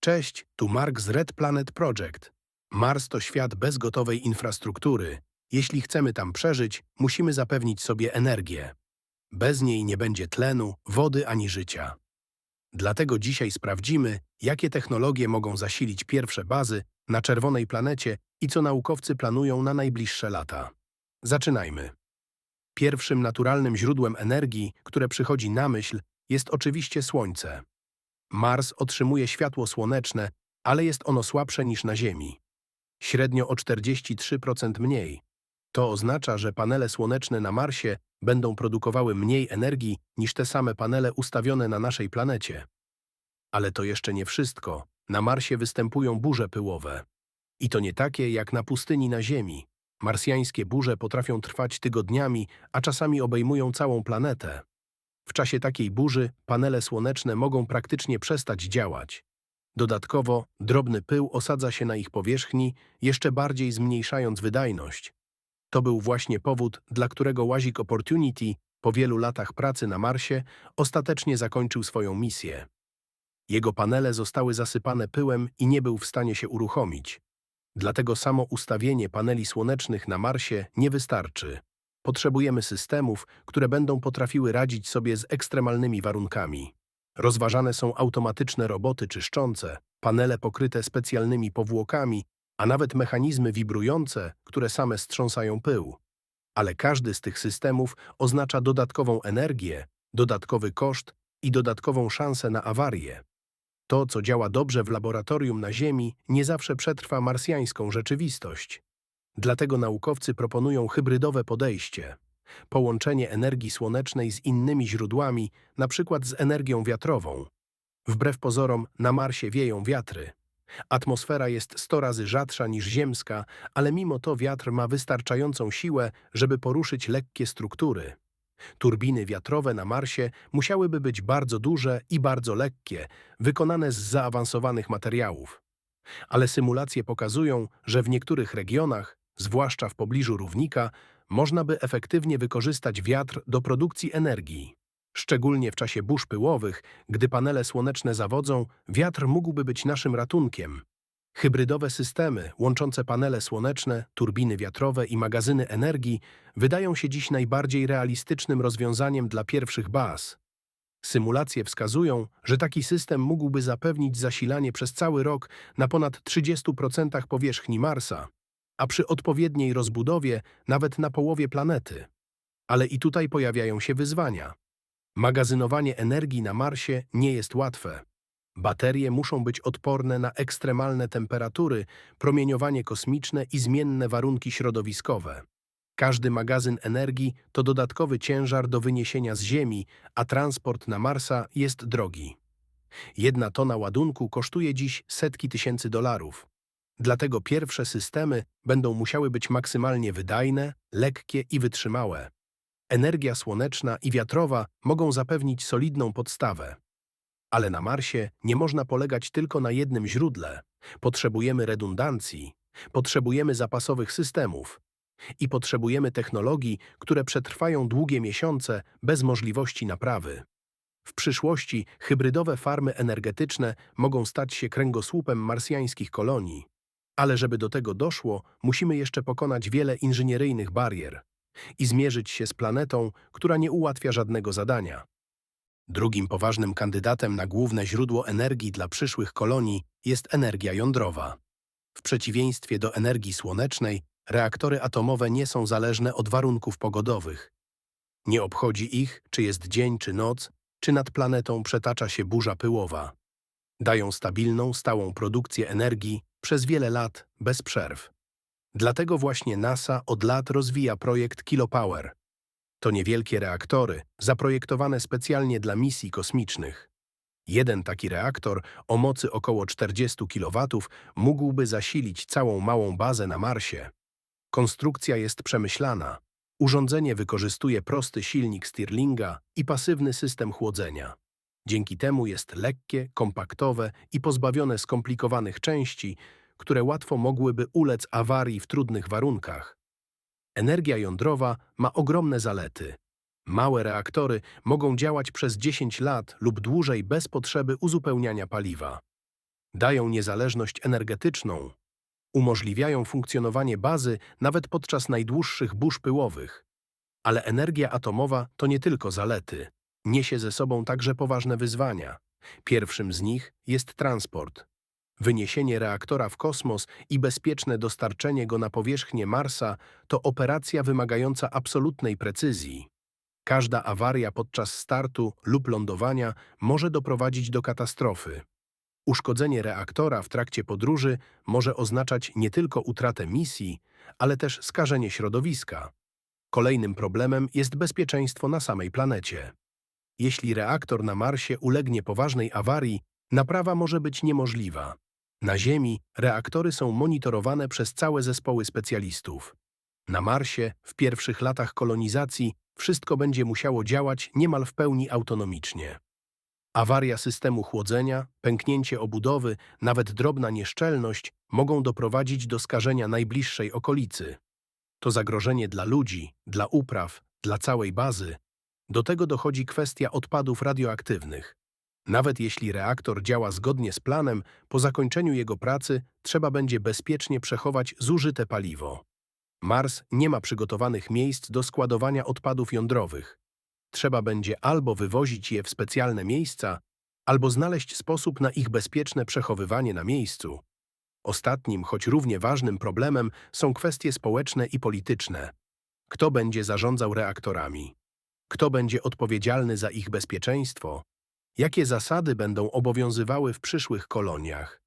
Cześć, tu Mark z Red Planet Project. Mars to świat bez gotowej infrastruktury. Jeśli chcemy tam przeżyć, musimy zapewnić sobie energię. Bez niej nie będzie tlenu, wody ani życia. Dlatego dzisiaj sprawdzimy, jakie technologie mogą zasilić pierwsze bazy na czerwonej planecie i co naukowcy planują na najbliższe lata. Zaczynajmy. Pierwszym naturalnym źródłem energii, które przychodzi na myśl, jest oczywiście Słońce. Mars otrzymuje światło słoneczne, ale jest ono słabsze niż na Ziemi. Średnio o 43% mniej. To oznacza, że panele słoneczne na Marsie będą produkowały mniej energii niż te same panele ustawione na naszej planecie. Ale to jeszcze nie wszystko. Na Marsie występują burze pyłowe. I to nie takie jak na pustyni na Ziemi. Marsjańskie burze potrafią trwać tygodniami, a czasami obejmują całą planetę. W czasie takiej burzy panele słoneczne mogą praktycznie przestać działać. Dodatkowo drobny pył osadza się na ich powierzchni, jeszcze bardziej zmniejszając wydajność. To był właśnie powód, dla którego łazik Opportunity po wielu latach pracy na Marsie ostatecznie zakończył swoją misję. Jego panele zostały zasypane pyłem i nie był w stanie się uruchomić. Dlatego samo ustawienie paneli słonecznych na Marsie nie wystarczy. Potrzebujemy systemów, które będą potrafiły radzić sobie z ekstremalnymi warunkami. Rozważane są automatyczne roboty czyszczące, panele pokryte specjalnymi powłokami, a nawet mechanizmy wibrujące, które same strząsają pył. Ale każdy z tych systemów oznacza dodatkową energię, dodatkowy koszt i dodatkową szansę na awarię. To, co działa dobrze w laboratorium na Ziemi, nie zawsze przetrwa marsjańską rzeczywistość. Dlatego naukowcy proponują hybrydowe podejście. Połączenie energii słonecznej z innymi źródłami, np. z energią wiatrową. Wbrew pozorom, na Marsie wieją wiatry. Atmosfera jest 100 razy rzadsza niż ziemska, ale mimo to wiatr ma wystarczającą siłę, żeby poruszyć lekkie struktury. Turbiny wiatrowe na Marsie musiałyby być bardzo duże i bardzo lekkie, wykonane z zaawansowanych materiałów. Ale symulacje pokazują, że w niektórych regionach, zwłaszcza w pobliżu równika, można by efektywnie wykorzystać wiatr do produkcji energii. Szczególnie w czasie burz pyłowych, gdy panele słoneczne zawodzą, wiatr mógłby być naszym ratunkiem. Hybrydowe systemy, łączące panele słoneczne, turbiny wiatrowe i magazyny energii, wydają się dziś najbardziej realistycznym rozwiązaniem dla pierwszych baz. Symulacje wskazują, że taki system mógłby zapewnić zasilanie przez cały rok na ponad 30% powierzchni Marsa, a przy odpowiedniej rozbudowie nawet na połowie planety. Ale i tutaj pojawiają się wyzwania. Magazynowanie energii na Marsie nie jest łatwe. Baterie muszą być odporne na ekstremalne temperatury, promieniowanie kosmiczne i zmienne warunki środowiskowe. Każdy magazyn energii to dodatkowy ciężar do wyniesienia z Ziemi, a transport na Marsa jest drogi. Jedna tona ładunku kosztuje dziś setki tysięcy dolarów. Dlatego pierwsze systemy będą musiały być maksymalnie wydajne, lekkie i wytrzymałe. Energia słoneczna i wiatrowa mogą zapewnić solidną podstawę. Ale na Marsie nie można polegać tylko na jednym źródle. Potrzebujemy redundancji, potrzebujemy zapasowych systemów i potrzebujemy technologii, które przetrwają długie miesiące bez możliwości naprawy. W przyszłości hybrydowe farmy energetyczne mogą stać się kręgosłupem marsjańskich kolonii. Ale żeby do tego doszło, musimy jeszcze pokonać wiele inżynieryjnych barier i zmierzyć się z planetą, która nie ułatwia żadnego zadania. Drugim poważnym kandydatem na główne źródło energii dla przyszłych kolonii jest energia jądrowa. W przeciwieństwie do energii słonecznej, reaktory atomowe nie są zależne od warunków pogodowych. Nie obchodzi ich, czy jest dzień czy noc, czy nad planetą przetacza się burza pyłowa. Dają stabilną, stałą produkcję energii przez wiele lat bez przerw. Dlatego właśnie NASA od lat rozwija projekt Kilopower. To niewielkie reaktory, zaprojektowane specjalnie dla misji kosmicznych. Jeden taki reaktor o mocy około 40 kW mógłby zasilić całą małą bazę na Marsie. Konstrukcja jest przemyślana. Urządzenie wykorzystuje prosty silnik Stirlinga i pasywny system chłodzenia. Dzięki temu jest lekkie, kompaktowe i pozbawione skomplikowanych części, które łatwo mogłyby ulec awarii w trudnych warunkach. Energia jądrowa ma ogromne zalety. Małe reaktory mogą działać przez 10 lat lub dłużej bez potrzeby uzupełniania paliwa. Dają niezależność energetyczną. Umożliwiają funkcjonowanie bazy nawet podczas najdłuższych burz pyłowych. Ale energia atomowa to nie tylko zalety. Niesie ze sobą także poważne wyzwania. Pierwszym z nich jest transport. Wyniesienie reaktora w kosmos i bezpieczne dostarczenie go na powierzchnię Marsa to operacja wymagająca absolutnej precyzji. Każda awaria podczas startu lub lądowania może doprowadzić do katastrofy. Uszkodzenie reaktora w trakcie podróży może oznaczać nie tylko utratę misji, ale też skażenie środowiska. Kolejnym problemem jest bezpieczeństwo na samej planecie. Jeśli reaktor na Marsie ulegnie poważnej awarii, naprawa może być niemożliwa. Na Ziemi reaktory są monitorowane przez całe zespoły specjalistów. Na Marsie, w pierwszych latach kolonizacji, wszystko będzie musiało działać niemal w pełni autonomicznie. Awaria systemu chłodzenia, pęknięcie obudowy, nawet drobna nieszczelność mogą doprowadzić do skażenia najbliższej okolicy. To zagrożenie dla ludzi, dla upraw, dla całej bazy. Do tego dochodzi kwestia odpadów radioaktywnych. Nawet jeśli reaktor działa zgodnie z planem, po zakończeniu jego pracy trzeba będzie bezpiecznie przechować zużyte paliwo. Mars nie ma przygotowanych miejsc do składowania odpadów jądrowych. Trzeba będzie albo wywozić je w specjalne miejsca, albo znaleźć sposób na ich bezpieczne przechowywanie na miejscu. Ostatnim, choć równie ważnym problemem są kwestie społeczne i polityczne. Kto będzie zarządzał reaktorami? Kto będzie odpowiedzialny za ich bezpieczeństwo? Jakie zasady będą obowiązywały w przyszłych koloniach?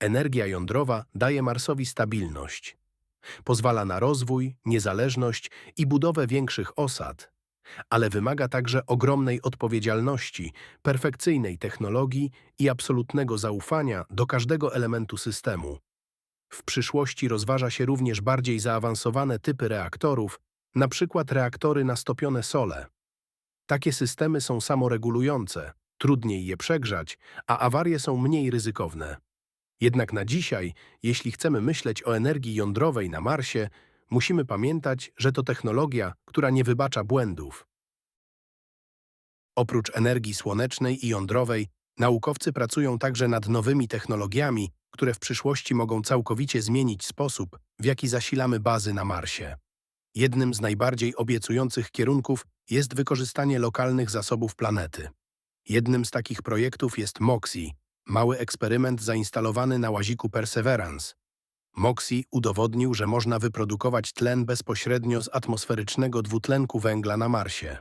Energia jądrowa daje Marsowi stabilność. Pozwala na rozwój, niezależność i budowę większych osad, ale wymaga także ogromnej odpowiedzialności, perfekcyjnej technologii i absolutnego zaufania do każdego elementu systemu. W przyszłości rozważa się również bardziej zaawansowane typy reaktorów, przykład reaktory na stopione sole. Takie systemy są samoregulujące, trudniej je przegrzać, a awarie są mniej ryzykowne. Jednak na dzisiaj, jeśli chcemy myśleć o energii jądrowej na Marsie, musimy pamiętać, że to technologia, która nie wybacza błędów. Oprócz energii słonecznej i jądrowej, naukowcy pracują także nad nowymi technologiami, które w przyszłości mogą całkowicie zmienić sposób, w jaki zasilamy bazy na Marsie. Jednym z najbardziej obiecujących kierunków jest wykorzystanie lokalnych zasobów planety. Jednym z takich projektów jest MOXIE, mały eksperyment zainstalowany na łaziku Perseverance. MOXIE udowodnił, że można wyprodukować tlen bezpośrednio z atmosferycznego dwutlenku węgla na Marsie.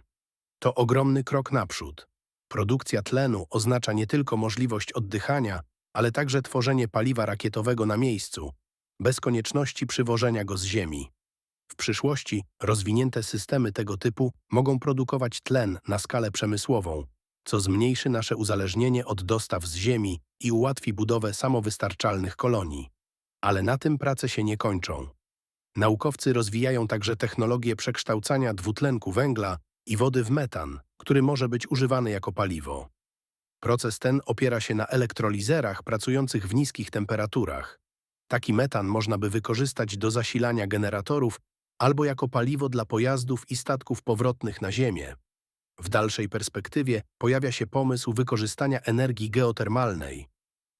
To ogromny krok naprzód. Produkcja tlenu oznacza nie tylko możliwość oddychania, ale także tworzenie paliwa rakietowego na miejscu, bez konieczności przywożenia go z Ziemi. W przyszłości rozwinięte systemy tego typu mogą produkować tlen na skalę przemysłową, co zmniejszy nasze uzależnienie od dostaw z Ziemi i ułatwi budowę samowystarczalnych kolonii. Ale na tym prace się nie kończą. Naukowcy rozwijają także technologię przekształcania dwutlenku węgla i wody w metan, który może być używany jako paliwo. Proces ten opiera się na elektrolizerach pracujących w niskich temperaturach. Taki metan można by wykorzystać do zasilania generatorów albo jako paliwo dla pojazdów i statków powrotnych na Ziemię. W dalszej perspektywie pojawia się pomysł wykorzystania energii geotermalnej.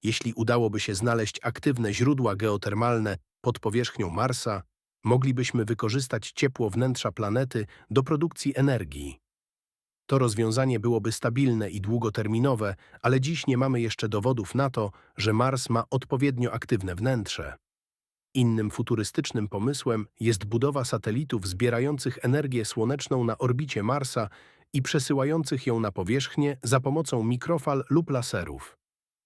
Jeśli udałoby się znaleźć aktywne źródła geotermalne pod powierzchnią Marsa, moglibyśmy wykorzystać ciepło wnętrza planety do produkcji energii. To rozwiązanie byłoby stabilne i długoterminowe, ale dziś nie mamy jeszcze dowodów na to, że Mars ma odpowiednio aktywne wnętrze. Innym futurystycznym pomysłem jest budowa satelitów zbierających energię słoneczną na orbicie Marsa i przesyłających ją na powierzchnię za pomocą mikrofal lub laserów.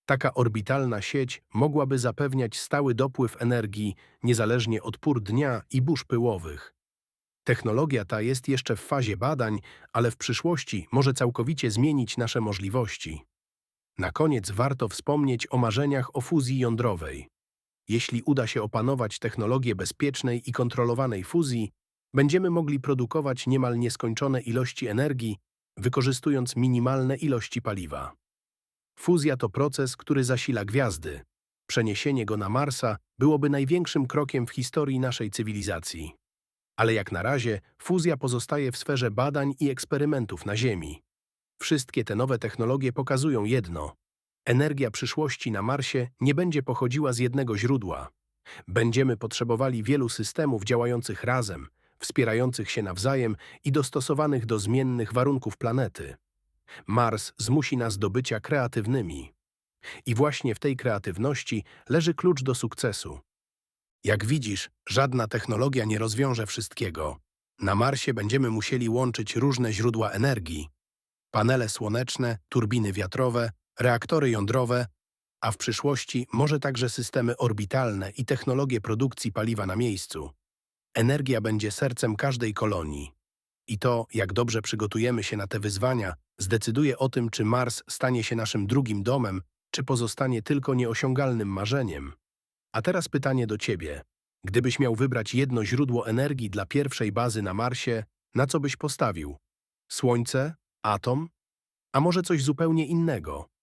Taka orbitalna sieć mogłaby zapewniać stały dopływ energii niezależnie od pór dnia i burz pyłowych. Technologia ta jest jeszcze w fazie badań, ale w przyszłości może całkowicie zmienić nasze możliwości. Na koniec warto wspomnieć o marzeniach o fuzji jądrowej. Jeśli uda się opanować technologię bezpiecznej i kontrolowanej fuzji, będziemy mogli produkować niemal nieskończone ilości energii, wykorzystując minimalne ilości paliwa. Fuzja to proces, który zasila gwiazdy. Przeniesienie go na Marsa byłoby największym krokiem w historii naszej cywilizacji. Ale jak na razie fuzja pozostaje w sferze badań i eksperymentów na Ziemi. Wszystkie te nowe technologie pokazują jedno. Energia przyszłości na Marsie nie będzie pochodziła z jednego źródła. Będziemy potrzebowali wielu systemów działających razem, wspierających się nawzajem i dostosowanych do zmiennych warunków planety. Mars zmusi nas do bycia kreatywnymi. I właśnie w tej kreatywności leży klucz do sukcesu. Jak widzisz, żadna technologia nie rozwiąże wszystkiego. Na Marsie będziemy musieli łączyć różne źródła energii. Panele słoneczne, turbiny wiatrowe, reaktory jądrowe, a w przyszłości może także systemy orbitalne i technologie produkcji paliwa na miejscu. Energia będzie sercem każdej kolonii. I to, jak dobrze przygotujemy się na te wyzwania, zdecyduje o tym, czy Mars stanie się naszym drugim domem, czy pozostanie tylko nieosiągalnym marzeniem. A teraz pytanie do Ciebie. Gdybyś miał wybrać jedno źródło energii dla pierwszej bazy na Marsie, na co byś postawił? Słońce? Atom? A może coś zupełnie innego?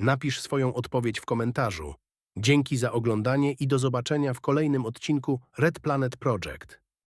Napisz swoją odpowiedź w komentarzu. Dzięki za oglądanie i do zobaczenia w kolejnym odcinku Red Planet Project.